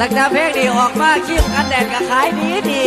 ตั้งแต่เพลงนี้ออกมาคิบกันแดดก็ขายดีดี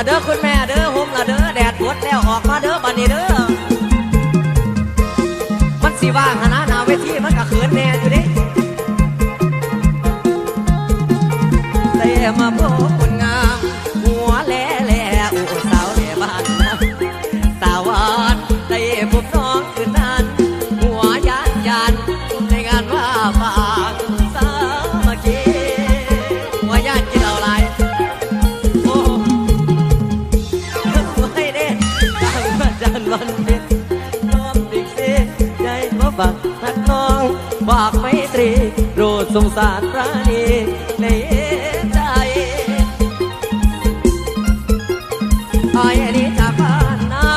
ละเด้อคุณแม่เด้อห่มละเด้อแดดปวดแล้วออกมาเด้อบันนี้เด้อมันสิว่างหนาหนาเวทีมันก็เขินแน่อยู่ด บักหักน้องฝากไมตรีโรดสงสารพระนีในใจออยอันนี้จากบ้านนา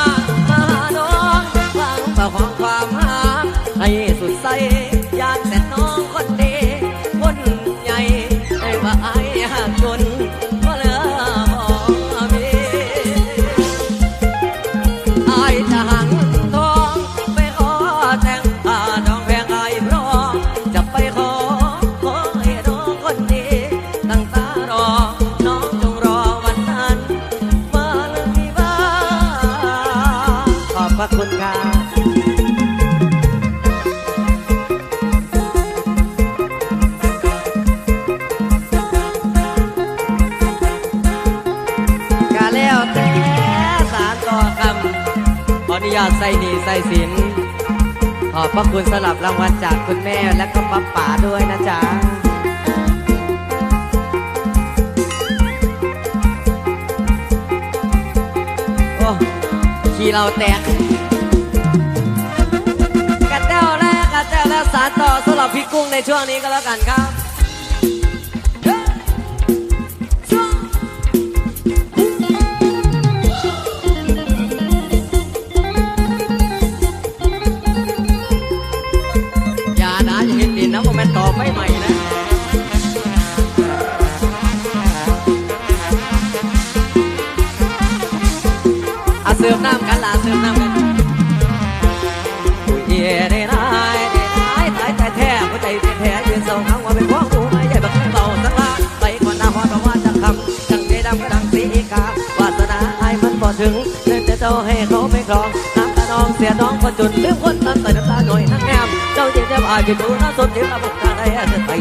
มาน้องฟังต่อของความหาให้ คุณค่ะอนุญาตใส่นีใส่สินขอบพระคุณสลับรางวัลจากคุณแม่และก็ป้าป๋าด้วยนะจ๊ะโอ้ขี่เราแตกาต่อสำหรับพี่กุ้งในช่วงนี้ก็แล้วกันครับาให้เขาไปครองน้ำตาน้องเสียน้องก็จุดลืมคนน้ำต่น้ำตาหน่อยนั่งแอมเจ้าเจ็บเจ็บอายไปดูน่าสนเจ็บระบบตาได้เธอไป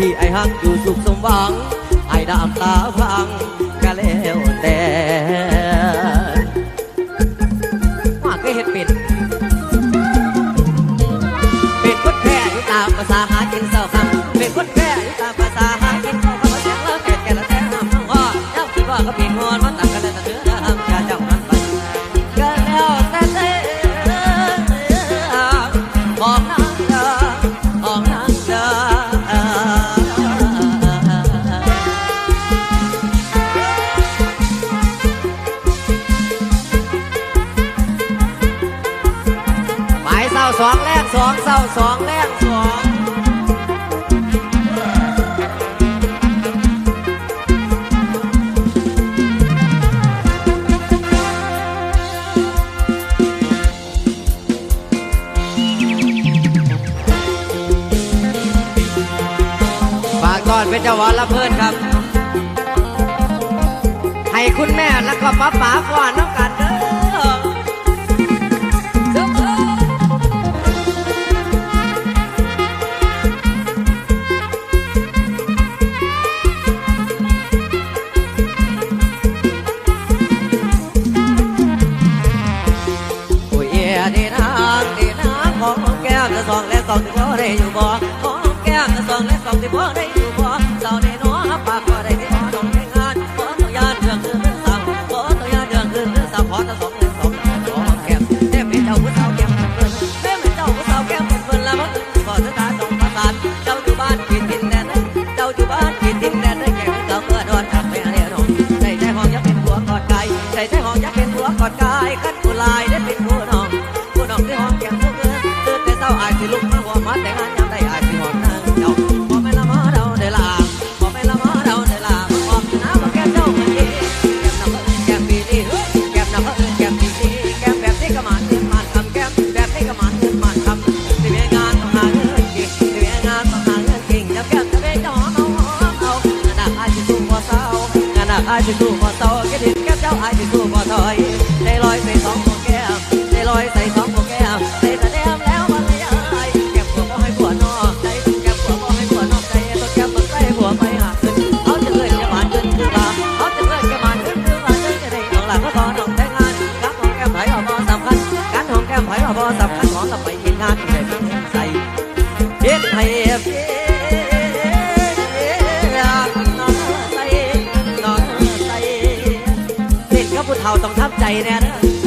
ที่ไอ้หักอยู่สุขสมหวัง ไอ้ดามตาฟังก็แล้วแต่ว่าก็เห็ดเป็ดเป็ดวัดแพร่อยู่ตามภาษาหากินเสาะคำเป็ดวัดแพร่อยู่ตามภาษาหากินเขาเสียงเลิกแก่แก่ล้วแต่ห้ามทั้งว่าเจ้าคิดว่าก็เปลี่ยนงอนมันต่างกันแต่เนื้อห้ามกัน กรเป็นเจ้าวรละเพิ่นครับ ให้คุณแม่แล้วก็ป้าป๋าก่อนน้องกันเด้อดีนางดีนางของแก้วจะสองและสองถึงเขาได้อยู่บ่ และสองที่พ่อได้ดูบ่ อายจะคู่คอต่อแค่ดินกับเจ้าอายจะคู่คอถอยใด้ลอยใส่สองหัวแก้มใด้ลอยใส่ เขาต้องทับใจแน่เด้อ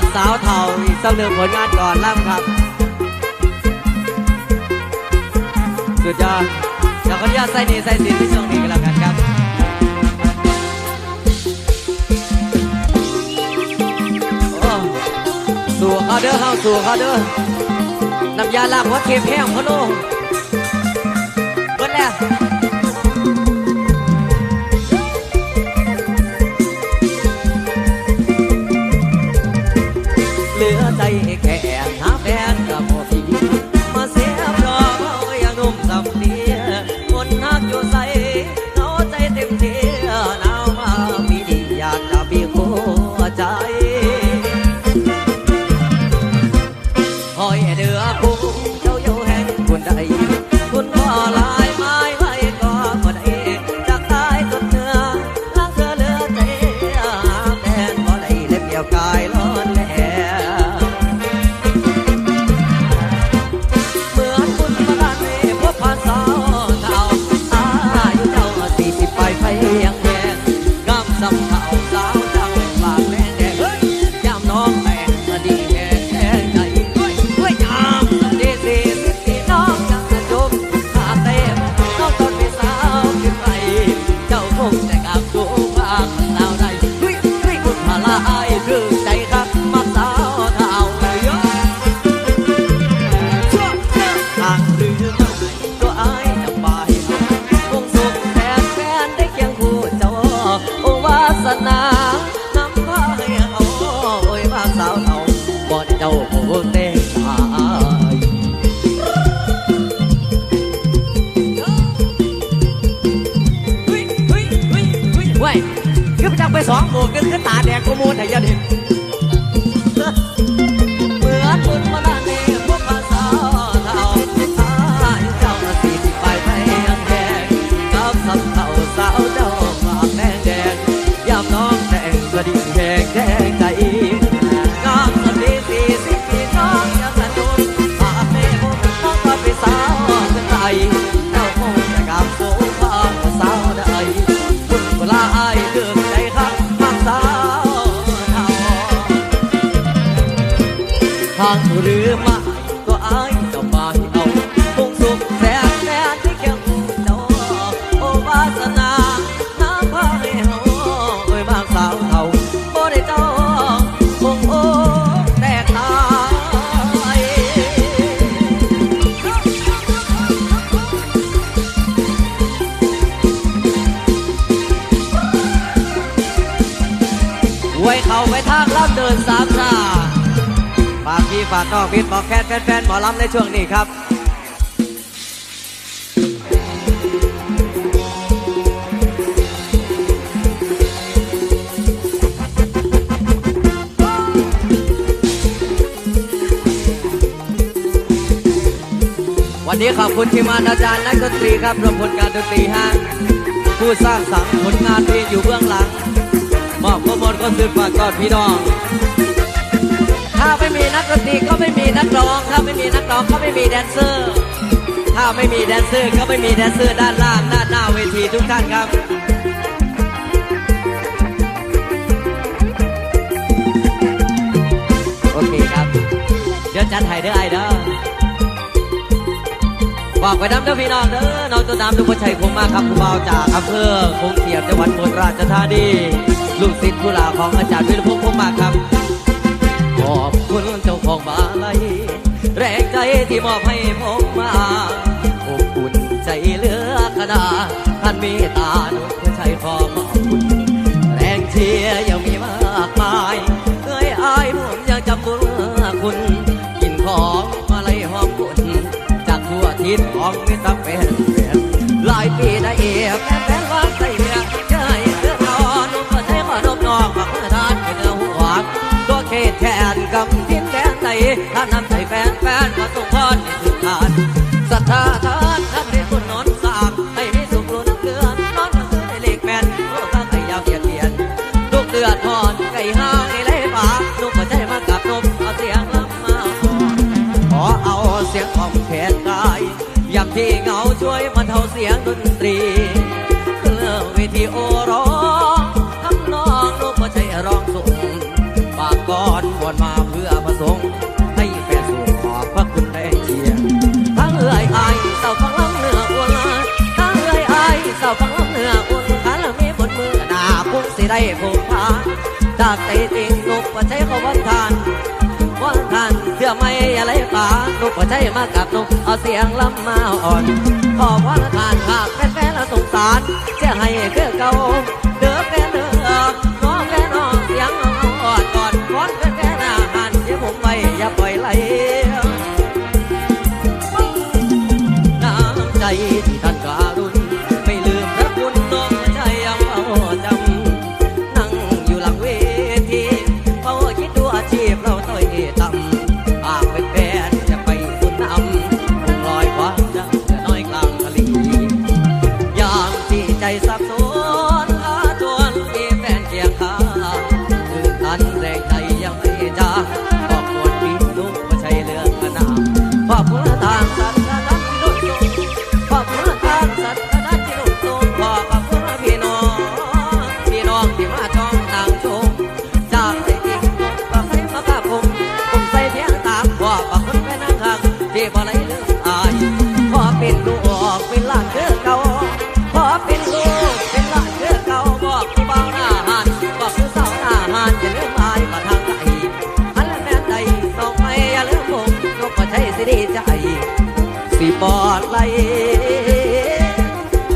มักสาวเท่าอีกสักหนึ่งผลงานก่อนแล้วครับ สุดยอดเดี๋ยวขออนุญาตใส่หนีใส่สิที่ช่วงนี้กันแล้วกันครับสู่เขาเด้อเข้าสู่เขาเด้อน้ำยาล้างหัวเข็มแห้งพะโล่ ให้แก ตาแดงกูมูนใหนยันเห็นางลำเดินสามชาฝากพี่ฝากน้องพิษบอกแฟนแฟนๆหมอลำในช่วงนี้ครับวันนี้ขอบคุณทีมาอาจารย์นักดนตรีครับรวมผลการดนตรีห้างผู้สร้างสรรค์ผลงานเพลงอยู่เบื้องหลัง มอบข้อมูลก็สืบฝากก่อนพี่น้องถ้าไม่มีนักดนตรีก็ไม่มีนักร้อง ถ้าไม่มีนักร้องก็ไม่มีแดนเซอร์ ถ้าไม่มีแดนเซอร์ก็ไม่มีแดนเซอร์ด้านล่างด้านหน้าเวทีทุกท่านครับโอเคครับ เดี๋ยวจัดให้เด้อไอเด้อบอกไปน้ำเด้อพี่น้องเด้อน้องตัวน้ำลูกประชัยคงมากครับผู้เบาจากอำเภอคงเทียมจังหวัดอุบลราชธานี ลูกศิษย์ผู้ลาของอาจารย์วิรพงษ์คงมาครับ ขอบคุณเจ้าของบ้านเลยแรงใจที่มอบให้ผมมาอบอุ่นใจเหลือขนาดท่านมีตาหนุกชัยขอขอบคุณ แรงเชียร์ยังมีมากมายเคยอายผมยังจำบุญคุณกินของมาลัยหอมคุณจากทั่วทิศของมิตรเป็นแฟนหลายปีได้เอแฟแฟน ถ้านำใจแฟนแฟนมาส่งพรให้สุดทานศรัทธาทานทักเรียนคุณนอนสร้างให้มีสุขล้นเกลือนนอนมาซื้อในเลขแมนโอ้ข้าไก่ยาวเกียดเกียนทุกเดือนทอนไก่ห้างไก่เล่ป่านุ่มหัวใจมากับนมเอาเสียงลำมาขอเอาเสียงของแขนกายยามที่เหงาช่วยมันเท่าเสียงดนตรี ผูกพันจากใจจริงนกว่าใจเขาวันทานวันทานเสื่อไม่อะไรป่านกว่าใจมากับนกเอาเสียงลำมาอ่อนขอวันทานหากแฟนๆแล้วสงสารจะให้เพื่อเก่า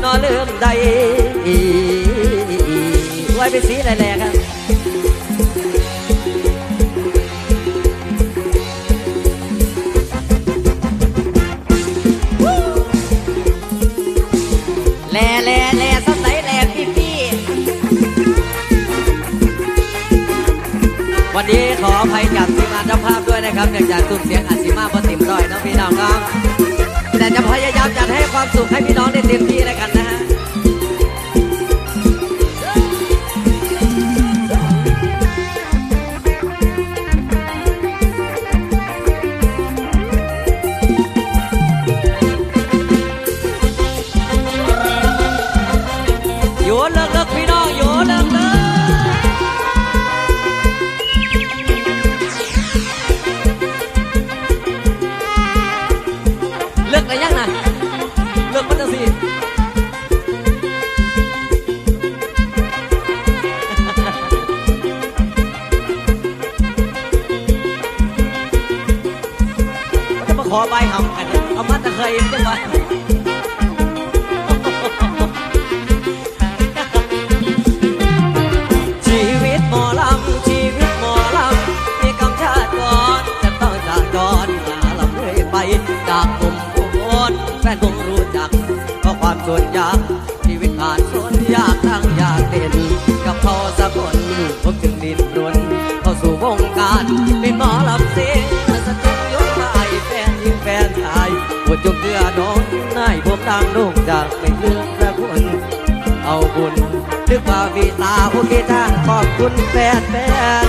นอเลื่อมใดไว้เป็นสีแหลกๆครับแหล่แหล่แหล่สักไแหล่พี่พี่วันนี้ขออภัยกับทีมงานเจ้าภาพด้วยนะครับเนื่องจากตุ้มเสียงอัดสีมาพอติมร้อยน้องพี่น้องครับ ความสุขให้พี่น้องได้เต็มที่แล้วกันนะ จนยากชีวิตขาดสนยากทั้งยากเด่นกับเขาสักคนผมจึงดิ้นรนเข้าสู่วงการเป็นหมอลำเสียงสะจุกยกมาไอแฟนยิงแฟนชายปวดจุกเกือน้องนายผมดังลูกจากไม่เลือกระคุณเอาบุญนึกว่าวีตาโอเคทางขอบคุณแฟนแฟน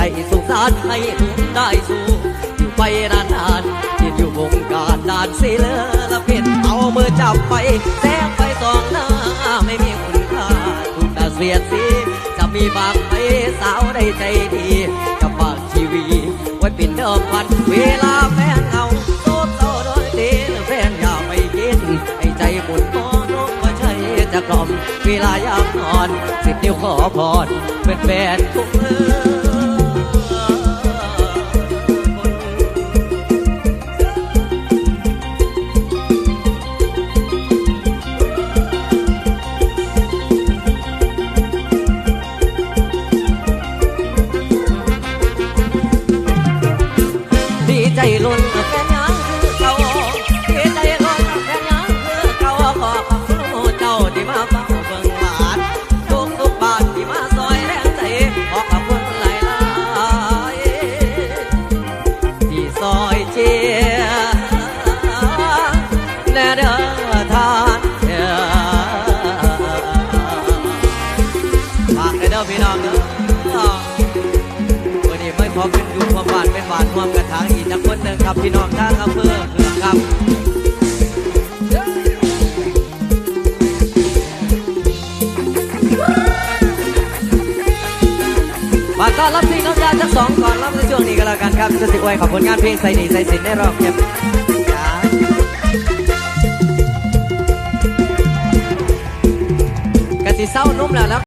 ใจสงสารให้ทุนได้สู้อยู่ไปนานๆยืนอยู่วงการนานสิเลอละเป็นเอามือจับไปแซงไปสองหน้าไม่มีคุณค่าถูกด่าเสียดสีจะมีบางไปสาวได้ใจดีจะฝากชีวีไว้เป็นเดิมพันเวลาแฟนเอาโซเศร้าโดยดีแฟนอย่าไปกินให้ใจบุญมอนกว่าใช่จะกล่อมเวลายามนอนสิบนิ้วขอพรเป็นแฟนทุกเมื่อ วันนี้ไม่ขอเป็นอยู่ความหวานเป็นหวานควมกระถางอีกจักคนหนึ่งครับพี่น้องทางอำเภอเมือครับฝากต้อนรับพี่น้องยาทั้งสองก่อนรับในช่วงนี้ก็แล้วกันครับจะสิอวยขอบผลงานเพลงใส่หนีใส่สินในรอบเก็บกะสิเศร้านุ่มแล้วแล้ว